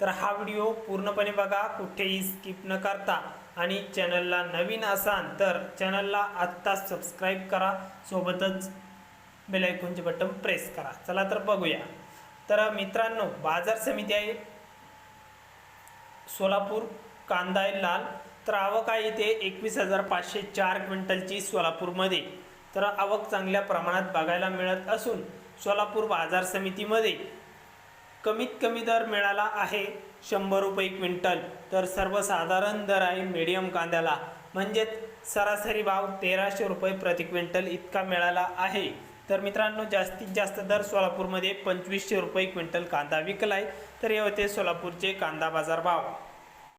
तर हा व्हिडिओ पूर्णपणे बघा कुठेही स्किप न करता. आणि चॅनलला नवीन असाल तर चॅनलला आत्ता सबस्क्राईब करा. सोबतच बेलायकॉनचे बटन प्रेस करा. चला तर बघूया. तर मित्रांनो बाजार समिती आहे. सोलापूर कांदा आहे लाल. तर आवक आहे इथे एकवीस हजार पाचशे चार क्विंटलची सोलापूरमध्ये. तर आवक चांगल्या प्रमाणात बघायला मिळत असून सोलापूर बाजार समितीमध्ये कमीत कमी दर मिळाला आहे शंभर रुपये क्विंटल. तर सर्वसाधारण दर आहे मीडियम कांद्याला. म्हणजेच सरासरी भाव तेराशे रुपये प्रति क्विंटल इतका मिळाला आहे. तर मित्रांनो जास्तीत जास्त दर सोलापूरमध्ये पंचवीसशे रुपये क्विंटल कांदा विकला आहे तर हे होते सोलापूरचे कांदा बाजार भाव.